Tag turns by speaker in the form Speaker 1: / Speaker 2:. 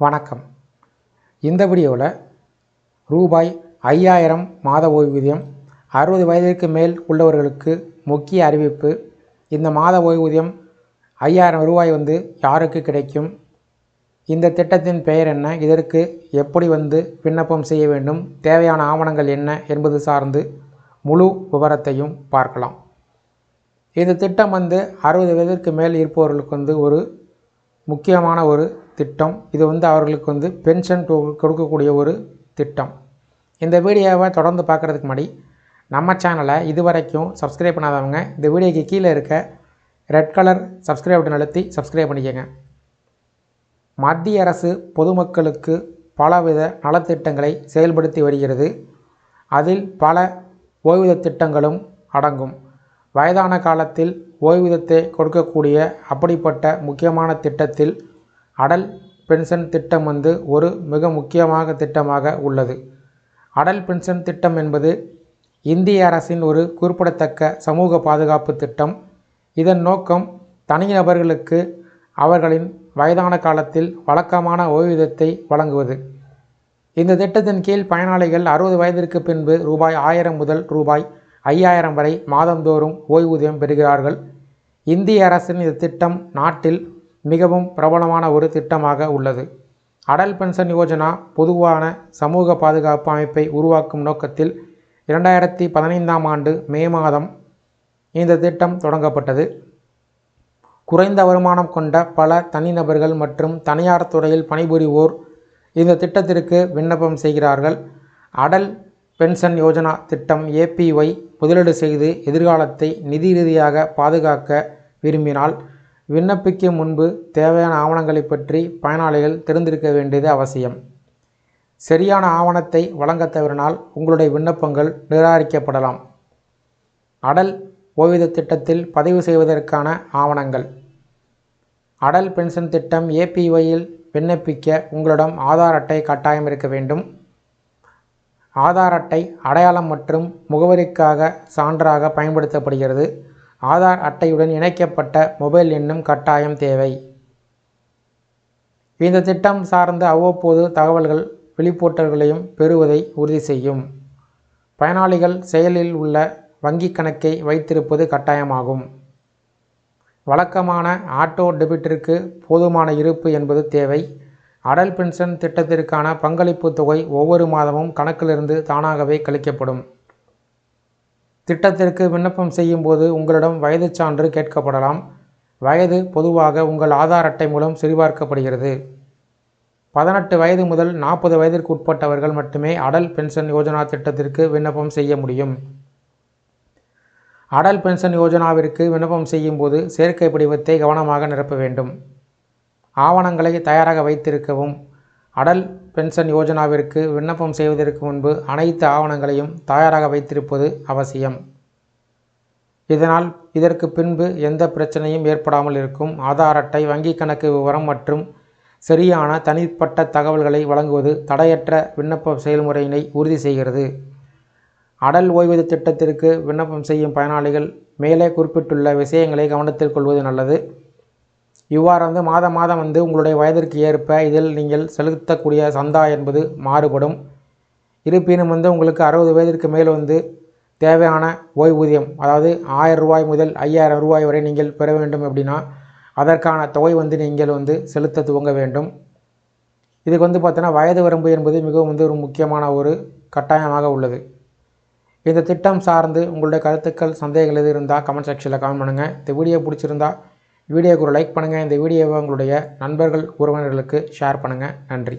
Speaker 1: வணக்கம். இந்த வீடியோவில் ரூபாய் ஐயாயிரம் மாத ஓய்வூதியம் அறுபது வயதிற்கு மேல் உள்ளவர்களுக்கு முக்கிய அறிவிப்பு. இந்த மாத ஓய்வூதியம் ஐயாயிரம் ரூபாய் வந்து யாருக்கு கிடைக்கும்? இந்த திட்டத்தின் பெயர் என்ன? இதற்கு எப்படி வந்து விண்ணப்பம் செய்ய வேண்டும்? தேவையான ஆவணங்கள் என்ன என்பது சார்ந்து முழு விவரத்தையும் பார்க்கலாம். இந்த திட்டம் வந்து அறுபது வயதிற்கு மேல் இருப்பவர்களுக்கு வந்து ஒரு முக்கியமான ஒரு திட்டம். இது வந்து அவர்களுக்கு வந்து பென்ஷன் கொடுக்கக்கூடிய ஒரு திட்டம். இந்த வீடியோவை தொடர்ந்து பார்க்குறதுக்கு முன்னாடி நம்ம சேனலை இது வரைக்கும் சப்ஸ்கிரைப் பண்ணாதவங்க இந்த வீடியோக்கு கீழே இருக்க ரெட் கலர் சப்ஸ்கிரைப் பட்டன் அழுத்தி சப்ஸ்கிரைப் பண்ணிக்கோங்க. மத்திய அரசு பொதுமக்களுக்கு பலவித நலத்திட்டங்களை செயல்படுத்தி வருகிறது. அதில் பல ஓய்வூதிய திட்டங்களும் அடங்கும். வயதான காலத்தில் ஓய்வூதியத்தை கொடுக்கக்கூடிய அப்படிப்பட்ட முக்கியமான திட்டத்தில் அடல் பென்ஷன் திட்டம் வந்து ஒரு மிக முக்கியமாக திட்டமாக உள்ளது. அடல் பென்ஷன் திட்டம் என்பது இந்திய அரசின் ஒரு குறிப்பிடத்தக்க சமூக பாதுகாப்பு திட்டம். இதன் நோக்கம் தனிநபர்களுக்கு அவர்களின் வயதான காலத்தில் வழக்கமான ஓய்வூதியத்தை வழங்குவது. இந்த திட்டத்தின் கீழ் பயனாளிகள் அறுபது வயதிற்கு பின்பு ரூபாய் ஆயிரம் முதல் ரூபாய் ஐயாயிரம் வரை மாதந்தோறும் ஓய்வூதியம் பெறுகிறார்கள். இந்திய அரசின் இந்த திட்டம் நாட்டில் மிகவும் பிரபலமான ஒரு திட்டமாக உள்ளது. அடல் பென்ஷன் யோஜனா பொதுவான சமூக பாதுகாப்பு அமைப்பை உருவாக்கும் நோக்கத்தில் இரண்டாயிரத்தி பதினைந்தாம் ஆண்டு மே மாதம் இந்த திட்டம் தொடங்கப்பட்டது. குறைந்த வருமானம் கொண்ட பல தனிநபர்கள் மற்றும் தனியார் துறையில் பணிபுரிவோர் இந்த திட்டத்திற்கு விண்ணப்பம் செய்கிறார்கள். அடல் பென்ஷன் யோஜனா திட்டம் ஏபிஒய் முதலீடு செய்து எதிர்காலத்தை நிதி ரீதியாக பாதுகாக்க விரும்பினால் விண்ணப்பிக்கும் முன்பு தேவையான ஆவணங்களை பற்றி பயனாளிகள் தெரிந்திருக்க வேண்டியது அவசியம். சரியான ஆவணத்தை வழங்கத் தவறினால் உங்களுடைய விண்ணப்பங்கள் நிராகரிக்கப்படலாம். அடல் ஓய்வூதிய திட்டத்தில் பதிவு செய்வதற்கான ஆவணங்கள். அடல் பென்ஷன் திட்டம் ஏபிஒயில் விண்ணப்பிக்க உங்களிடம் ஆதார் அட்டை கட்டாயம் இருக்க வேண்டும். ஆதார் அட்டை அடையாளம் மற்றும் முகவரிக்காக சான்றாக பயன்படுத்தப்படுகிறது. ஆதார் அட்டையுடன் இணைக்கப்பட்ட மொபைல் எண்ணும் கட்டாயம் தேவை. இந்த திட்டம் சார்ந்த அவ்வப்போது தகவல்கள் வெளிப்போட்டல்களையும் பெறுவதை உறுதி செய்யும். பயனாளிகள் செயலில் உள்ள வங்கிக் கணக்கை வைத்திருப்பது கட்டாயமாகும். வழக்கமான ஆட்டோ டெபிட்டிற்கு போதுமான இருப்பு என்பது தேவை. அடல் பென்ஷன் திட்டத்திற்கான பங்களிப்பு தொகை ஒவ்வொரு மாதமும் கணக்கிலிருந்து தானாகவே கழிக்கப்படும். திட்டத்திற்கு விண்ணப்பம் செய்யும்போது உங்களிடம் வயதுச் சான்று கேட்கப்படலாம். வயது பொதுவாக உங்கள் ஆதார் அட்டை மூலம் சரிபார்க்கப்படுகிறது. பதினெட்டு வயது முதல் நாற்பது வயதிற்கு உட்பட்டவர்கள் மட்டுமே அடல் பென்ஷன் யோஜனா திட்டத்திற்கு விண்ணப்பம் செய்ய முடியும். அடல் பென்ஷன் யோஜனாவிற்கு விண்ணப்பம் செய்யும்போது சேர்க்கை படிவத்தை கவனமாக நிரப்ப வேண்டும். ஆவணங்களை தயாராக வைத்திருக்கவும் அடல் பென்ஷன் யோஜனாவிற்கு விண்ணப்பம் செய்வதற்கு முன்பு அனைத்து ஆவணங்களையும் தயாராக வைத்திருப்பது அவசியம். இதனால் இதற்கு பின்பு எந்த பிரச்சனையும் ஏற்படாமல் இருக்கும் ஆதார் அட்டை வங்கிக் கணக்கு விவரம் மற்றும் சரியான தனிப்பட்ட தகவல்களை வழங்குவது தடையற்ற விண்ணப்ப செயல்முறையினை உறுதி செய்கிறது. அடல் ஓய்வூதிய திட்டத்திற்கு விண்ணப்பம் செய்யும் பயனாளிகள் மேலே குறிப்பிட்டுள்ள விஷயங்களை கவனத்தில் கொள்வது நல்லது. இவ்வாறு வந்து மாதம் மாதம் வந்து உங்களுடைய வயதிற்கு ஏற்ப இதில் நீங்கள் செலுத்தக்கூடிய சந்தா என்பது மாறுபடும். இருப்பினும் வந்து உங்களுக்கு அறுபது வயதிற்கு மேல் வந்து தேவையான ஓய்வூதியம் அதாவது ஆயிரம் ரூபாய் முதல் ஐயாயிரம் ரூபாய் வரை நீங்கள் பெற வேண்டும் அப்படின்னா அதற்கான தொகை வந்து நீங்கள் வந்து செலுத்த துவங்க வேண்டும். இதுக்கு வந்து பார்த்தீங்கன்னா வயது வரம்பு என்பது மிகவும் வந்து ஒரு முக்கியமான ஒரு கட்டாயமாக உள்ளது. இந்த திட்டம் சார்ந்து உங்களுடைய கருத்துக்கள் சந்தேகங்கள் எது இருந்தால் கமெண்ட் செக்ஷனில் கமெண்ட் பண்ணுங்கள் இந்த வீடியோ பிடிச்சிருந்தா வீடியோக்கு ஒரு லைக் பண்ணுங்கள் இந்த வீடியோவை உங்களுடைய நண்பர்கள் உறவினர்களுக்கு ஷேர் பண்ணுங்கள் நன்றி.